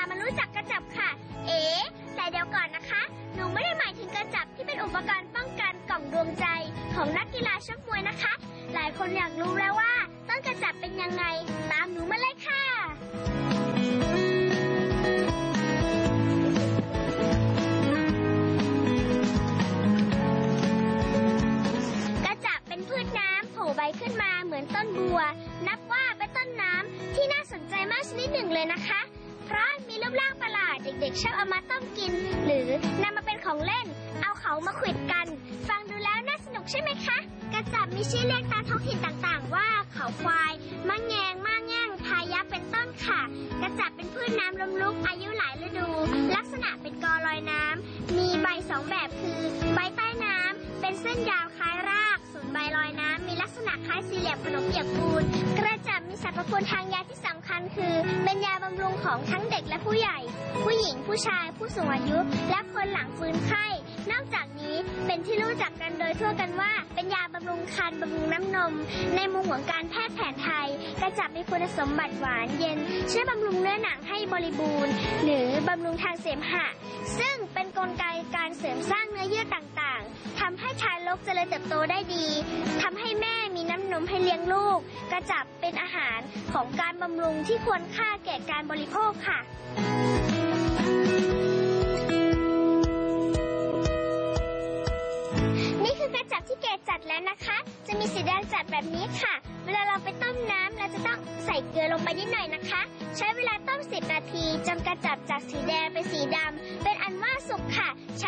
ามารู้จักกระจับค่ะ เอ๋แต่เดี๋ยวก่อนนะคะ หนูไม่ได้หมายถึงกระจับที่เป็นอุปกรณ์ป้องกันกล่องดวงใจของนักกีฬาชกมวยนะคะ หลายคนอยากรู้แล้วว่าต้นกระจับเป็นยังไง ตามหนูมาเลยค่ะใบขึ้นมาเหมือนต้นบัว นับว่าเป็นต้นน้ำที่น่าสนใจมากชนิดหนึ่งเลยนะคะ เพราะ รูปร่างประหลาดเด็กๆชอบเอามาต้มกิน หรือนำมาเป็นของเล่น เอาเขามาขวิดกัน ฟังดูแล้วน่าสนุกใช่ไหมคะ กระจับมีชื่อเรียกตามท้องถิ่นต่างๆ ว่าเขาควายมะแงงม่าแง่งพายัเป็นต้นค่ะ กระจับเป็นพืชน้ำลมลุกอายุหลายฤดู ลักษณะเป็นกอลอยน้ำมีใบสองแบบคือใบใต้น้ำเป็นเส้นยาวคล้ายรากส่วนใบลอยน้ำมีลักษณะคล้ายสี่เหลี่ยมขนมเปียกปูนกระจับมีสรรพคุณทางยาที่สำคั ญคือ เป็นยาบำรุงของทั้งเด็กและผู้ใหญ่ ผู้หญิงผู้ชาย ผู้สูงอายุ และคนหลังฟื้นไข้ นอกจากนี้เป็นที่รู้จักกันโดยทั่วกันว่า เป็นยาบำรุงคันบำรุงน้ำนม ในมุมของการแพทย์แผนไทย กระจับมีคุณสมบัติหวานเย็นช่วยบำรุงเนื้อหนังให้บริบูรณ์ หรือบำรุงทางเสมหะ ซึ่งเป็นกลไกการเสริมสร้างเนื้อเยื่อต่างๆทำให้ทารกเจริญเติบโตได้ดีทำให้ ระจับเป็นอาหารของการบำรุงที่ควรค่าแก่การบริโภคค่ะนี่คือกระจับที่แกจัดแล้วนะคะ จะมีสีแดงจัดแบบนี้ค่ะ เวลาเราไปต้มน้ำเราจะต้องใส่เกลือลงไปนิดหน่อยนะคะ ใช้เวลาต้ม 10 นาทีจนกระจับจากสีแดงเป็นสีดำเป็นอันว่าสุกค่ะใช้ได้แล้วค่ะ